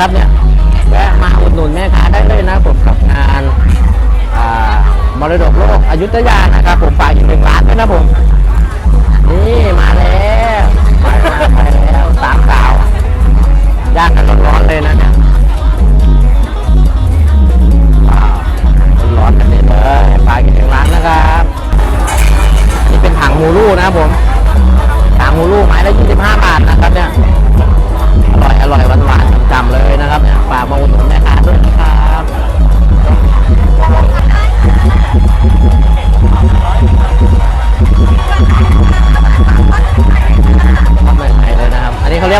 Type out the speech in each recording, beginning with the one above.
นะครับเนี่ยแวะมาอุดหนุนแม่ค้าได้เลยนะผมกับงานมรดกโลกอยุธยานะครับผมฝากอีกหนึ่งร้านด้วยนะผมนี่มา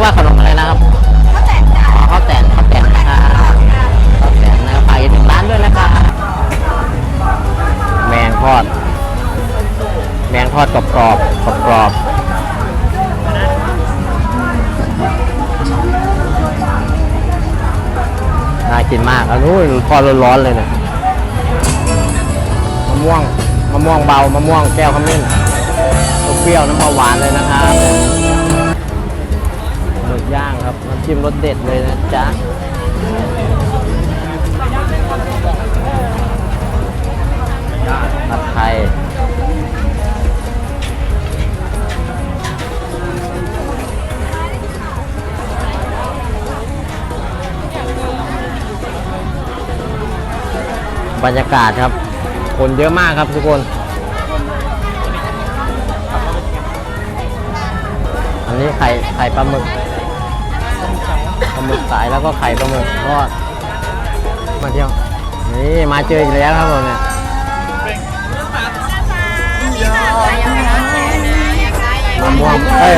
ยกว่าขนมอะไรนะครับอ๋อข้าวแตนข้าวแตนนะครับข้าวแตนนะครับไปถึงร้านด้วยนะครับแมงทอด แมงทอดกรอบกรอบกรอบกรอบน่ากินมากอันนู้นทอดร้อนๆเลยเนี่ยมะม่วงมะม่วงเบามะม่วงแก้วขมิ้นเปรี้ยวน้ำปลาหวานเลยนะครับ น้ำจิ้มรสเด็ดเลยนะจ๊ะผัดไทยบรรยากาศครับ คนเยอะมากครับทุกคน อันนี้ไข่ไข่ปลาหมึก ลาหมึกสายแล้วก็ไข่ปลาหมึกทอดมาเที่ยวนี่มาเจออีกแล้วครับผมเนี่ยมะม่วงเอ้ย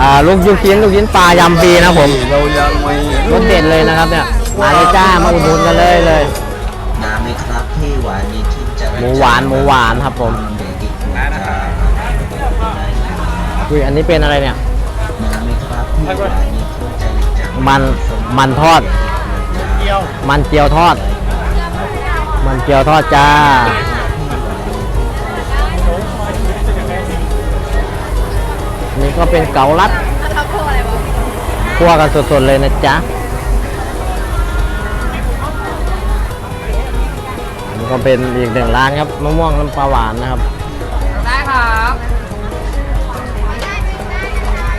อ่าลูกยุกชิ้นลูกชิ้นปลายำฟรีนะครับผมเรายังไม่รสเด็ดเลยนะครับเนี่ยมาเลยจ้ามาอุดหนุนกันเลยเลยน้ำไหมครับที่หวานนี้ที่จะหมูหวานหมูหวานครับผมเด็กอีกนะครัอุ้ยอันนี้เป็นอะไรเนี่ยน้ำไหมครับที่หวานนี้ที่จะจัง มันมันทอด มันเจียวทอด มันเจียวทอดจ้า นี่ก็เป็นเกาลัดคั่วกันสดๆเลยนะจ๊ะอันนี้ก็เป็นอีกหนึ่งร้านครับมะม่วงน้ำปลาหวานนะครับ ได้ครับ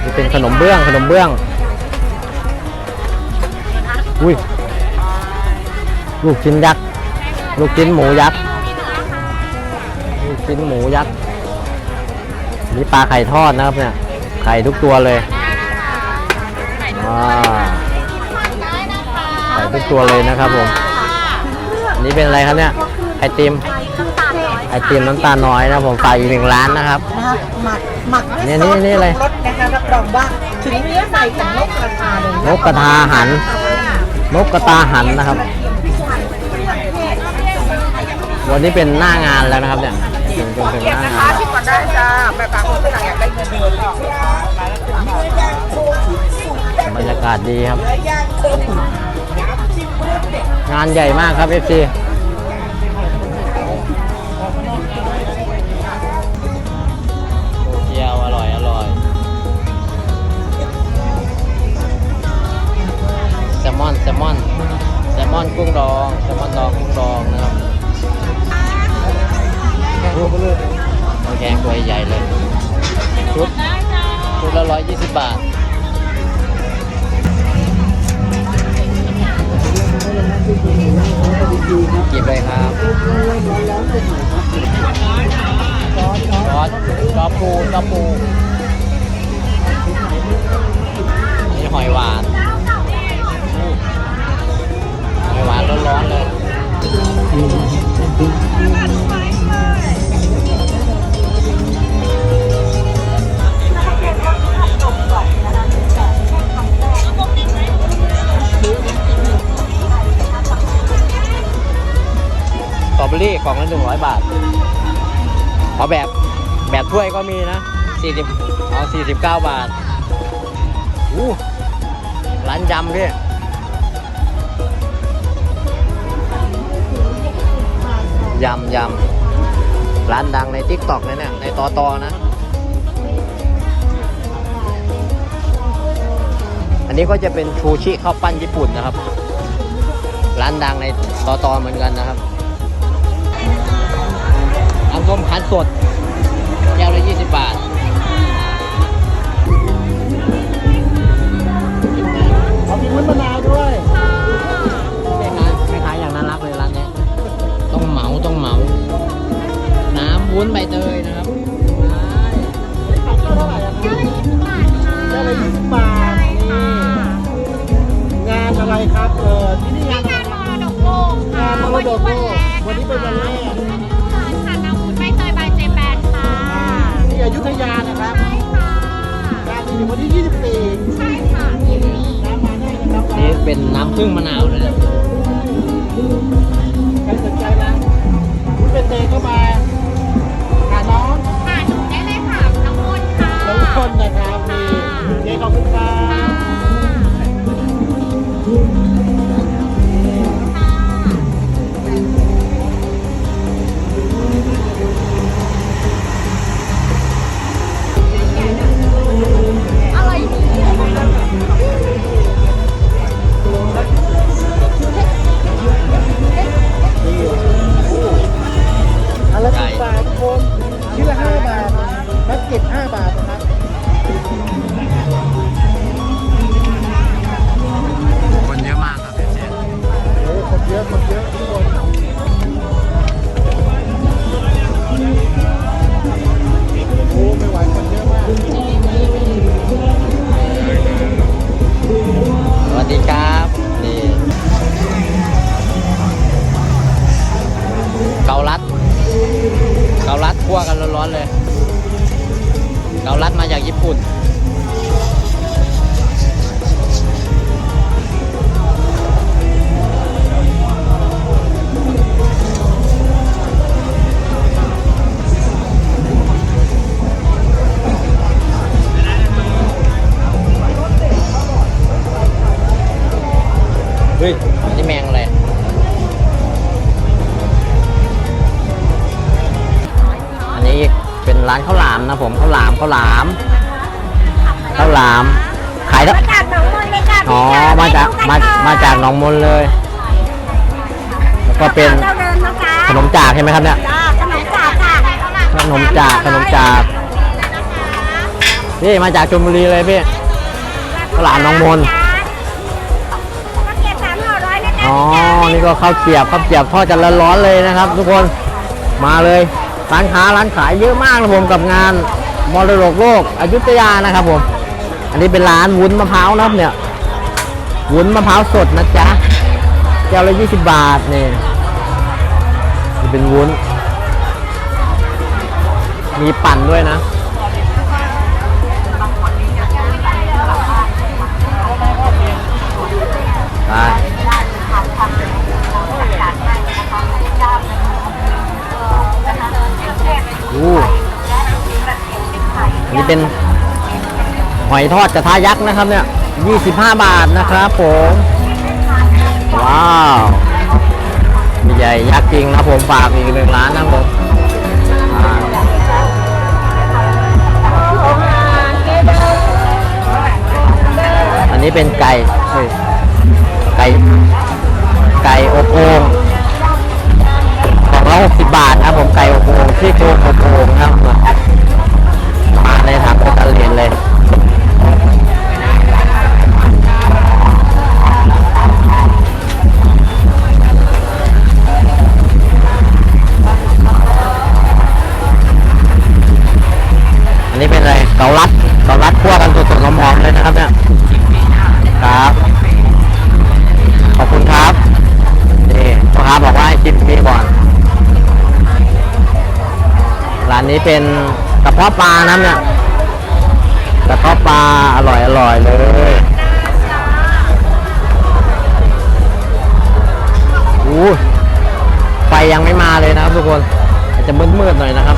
นี่เป็นขนมเบื้องขนมเบื้อง อุ้ยลูกชิ้นยักษ์ลูกชิ้นหมูยักษ์ลูกชิ้นหมูยักษ์นี่ปลาไข่ทอดนะครับเนี่ยไข่ทุกตัวเลยอ่าไข่ทุกตัวเลยนะครับผมอันนี้เป็นอะไรครับเนี่ยไอติมไอติมน้ำตาลน้อยนะผมฝากอีกหนึ่งร้านนะครับนะคะหมักหมักนี่นี่นี่อะไรรสนะคะรับรองว่าถึงเนื้อในของนกกระทาเลยนกกระทาหัน นกกระตาหันนะครับ วันนี้เป็นหน้างานแล้วนะครับเนี่ยถึงจนถึงหน้างานแล้วก่อนได้จ้าแบบบางคนอยากได้เงินเดือนบรรยากาศดีครับ งานใหญ่มากครับ FC โตเกียวอร่อยอร่อย ลมอนแซลมอนแซลมอนกุ้งดองแซลมอนดองกุ้งดองนะครับโอแกงตัวใหญ่เลยชุดชุดละร้อยยี่สิบบาทกินเลยครับซอสซอสปูซอสปู กล่องละหนึ่งร้อยบาท เอาแบบแบบถ้วยก็มีนะสี่สิบเอาสี่สิบเก้าบาทอู้ร้านยำพี่ยำยำร้านดังในทิกต็อกเนี่ยในตอตอนะ อันนี้ก็จะเป็นชูชิข้าวปั้นญี่ปุ่นนะครับ ร้านดังในตอตอเหมือนกันนะครับ ส้มคั้นสด แก้วละ20 บาทเอามีวุ้นมะนาวด้วยแม่ค้าแม่ค้าอย่างน่ารักเลยร้านเนี้ยต้องเหมาต้องเหมา น้ำวุ้นใบเตย เป็นน้ำผึ้งมะนาวเลยนะใครสนใจนะคุณเป็นเตยก็มาหาน้องค่ะหนูได้เลยค่ะน้องวุ้นค่ะ น้องคนนะครับมี ร้านข้าวหลามนะผมข้าวหลามข้าวหลามข้าวหลาม ขายแล้วมาจากหนองมนเลยค่ะอ๋อมาจากมามาจากหนองมนเลย แล้วก็เป็นเจ้าเดินนะคะขนมจากใช่ไหมครับเนี่ยจ้าขนมจากค่ะขนมจากขนมจากพี่มาจากชลบุรีเลยพี่ข้าวหลามหนองมนข้าวเกรียบสามห่อร้อยนะจ๊ะอ๋อ นี่ก็ข้าวเกรียบข้าวเกรียบทอดกันร้อนๆเลยนะครับ ทุกคน มาเลย ร้านค้าร้านขายเยอะมากนะผมกับงานมรดกโลกอยุธยานะครับผมอันนี้เป็นร้านวุ้นมะพร้าวนะครับเนี่ยวุ้นมะพร้าวสดนะจ๊ะแก้วละ20บาทเนี่นี่เป็นวุ้น มีปั่นด้วยนะได้ อู้นนี้เป็นหอยทอดกระทะยักษ์นะครับเนี่ย 25 บาทนะครับผม ว้าวใหญ่ยักษ์จริงนะผมฝากอีกหนึ่งร้านนะผมอันนี้เป็นไก่ ไก่ ไก่อบโอ่ง 60 บาทนะครับผมไก่อบโอ่งที่โครงอบโอ่งครับมาในทางอิตะเลียนเลย เป็นกระเพาะปลาน้ำเนี่ยกระเพาะปลาอร่อยอร่อยเลยอู้ไฟยังไม่มาเลยนะครับทุกคนอาจจะมืดๆหน่อยนะครับ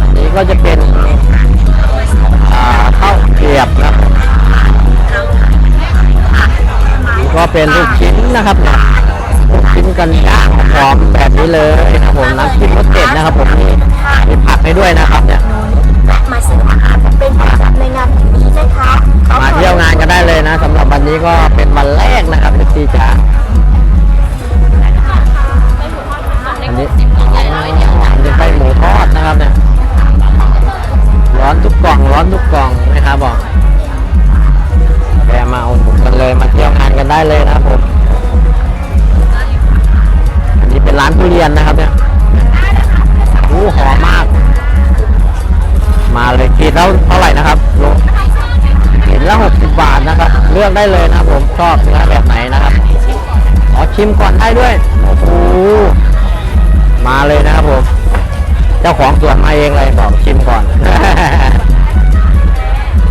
อันนี้ก็จะเป็นข้าวเกรียบนะครับ ก็เป็นลูกชิ้นนะครับลูกชิ้นกันย่างหอมแบบนี้เลยนะครับผมน้ำจิ้มรสเด็ดนะครับผมมีผักให้ด้วยนะครับเนี่ยมาซื้ออาหารเป็นประจำในงานนี้นะคะมาเที่ยวงานกันได้เลยนะสำหรับวันนี้ก็เป็นวันแรกนะครับที่จะ เจ้าของสวนมาเองเลยบอกชิมก่อน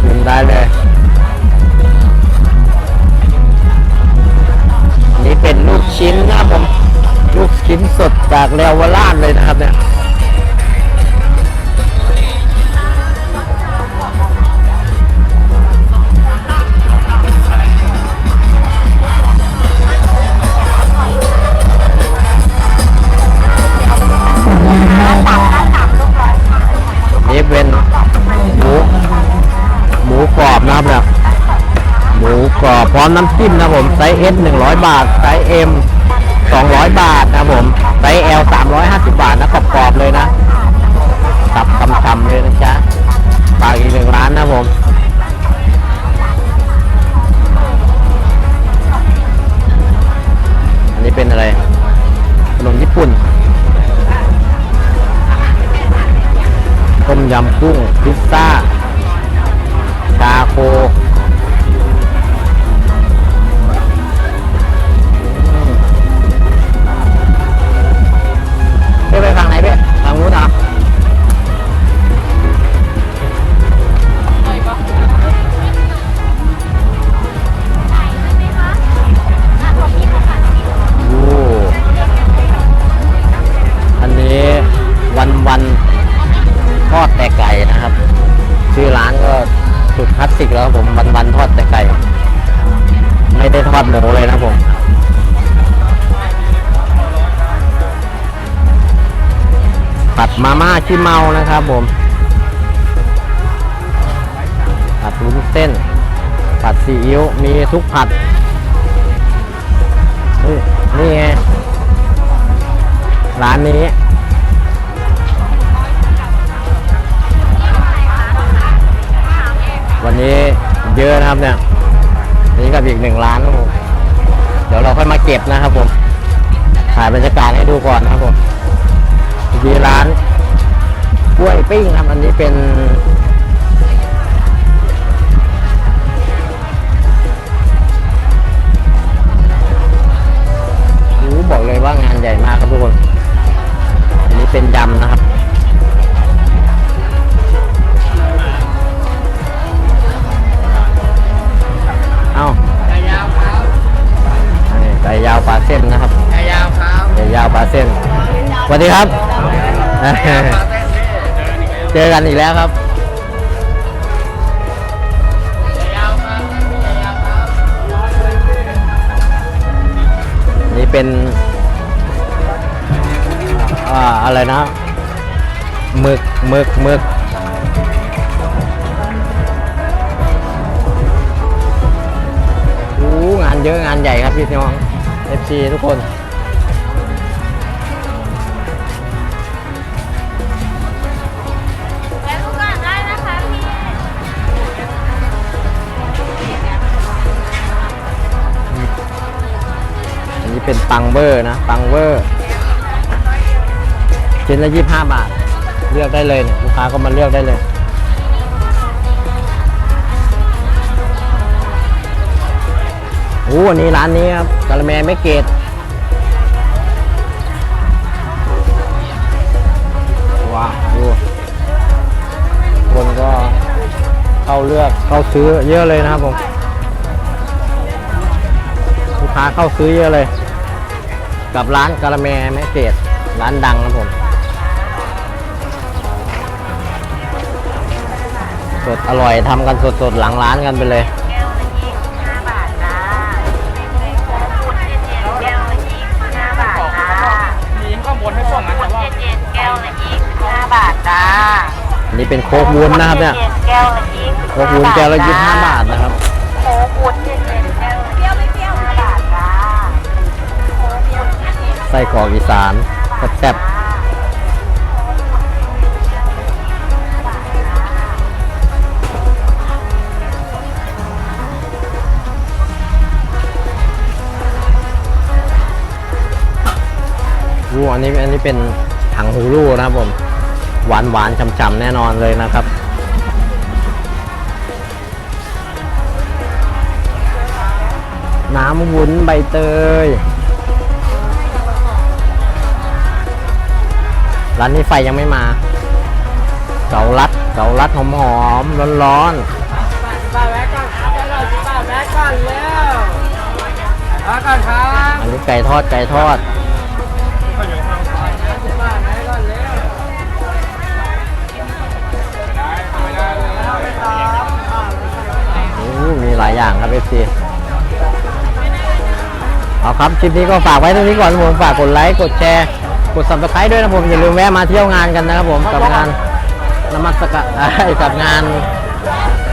ชิมได้เลย นี่เป็นลูกชิ้นนะผม ลูกชิ้นสดจากเรวราชเลยนะครับเนี่ย กรอบพร้อมน้ำจิ้มนะผมไซส์ S 100 บาท ไซส์ M 200 บาทนะผมไซส์ L 350 บาทนะกรอบๆเลยนะตับคำๆเลยนะจ๊ะฝากอีกหนึ่งร้านนะผมอันนี้เป็นอะไรขนมญี่ปุ่นต้มยำกุ้งพิซซ่าชาโค ทอดแต่ไก่นะครับ ชื่อร้านก็สุดคลาสสิกแล้วผมวันวันๆทอดแต่ไก่ ไม่ได้ทอดหมูเลยนะผมผัดมาม่าขี้เมานะครับผมผัดวุ้นเส้น ผัดซีอิ๊วมีทุกผัด นี่นี่ไงร้านนี้ วันนี้เยอะนะครับเนี่ยนี่ก็อีกหนึ่งร้านครับผมเดี๋ยวเราค่อยมาเก็บนะครับผมถ่ายบรรยากาศให้ดูก่อนนะครับผมมีร้านกล้วยปิ้งครับอันนี้เป็นรู้บอกเลยว่างานใหญ่มากครับทุกคน อันนี้เป็นยำนะครับ วัสดีครับ เจอกันอีกแล้วครับ นี่เป็นอะไรนะหมึกหมึกหมึกโอ้งานเยอะงานใหญ่ครับพี่น้อง FC ทุกคน เป็นปังเบอร์นะ ปังเบอร์ชิ้นละยี่ห้าบาท เลือกได้เลยเนี่ยลูกค้าก็มาเลือกได้เลย โอ้อันนี้ร้านนี้ครับกะละแมไม่เกตว้าวดูคนก็เข้าเลือกเข้าซื้อเยอะเลยนะครับผม ลูกค้าเข้าซื้อเยอะเลย กับร้านกาละแมแม่เกดร้านดังนะผม สดอร่อยทำกันสดสดหลังร้านกันไปเลย มีข้างบนไม่ส่งนะแต่ว่านี่เป็นโคกวุ้นนะครับเนี่ย แก้วละยี่สิโคกวุ้นแก้วละยี่สิบห้าบาทนะครับ ส้กรอกอีสานแซ่บๆวูอันนี้อันนี้เป็นถังหูรูนะครับผมหวานหวานๆฉ่ำๆแน่นอนเลยนะครับน้ำวุ้นใบเตย ร้านนี้ไฟยังไม่มาเกาลัดเกาลัดหอมหอมร้อนร้อนป้าแวะก่อนครับแล้วเราจะป้าแวะก่อนเร็วมาก่อนครับๆอันนี้ไก่ทอดไก่ทอดป้าแวะก่อนเร็วโอ้มีหลายอย่างครับเอฟซีเอาครับ คลิปนี้ก็ฝากไว้ตรงนี้ก่อนครับผมฝากกดไลค์ กดแชร์ กด subscribe ด้วยนะผมอย่าลืมแวะมาเที่ยวงานกันนะครับผมกับงานนมัสการเอ้ยกับงาน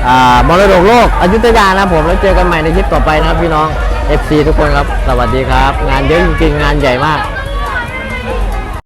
อ่ามรดกโลกอยุธยานะครับผมแล้วเจอกันใหม่ในคลิปต่อไปนะครับพี่น้อง FC ทุกคนครับ สวัสดีครับ งานเยอะจริงๆ งานใหญ่มาก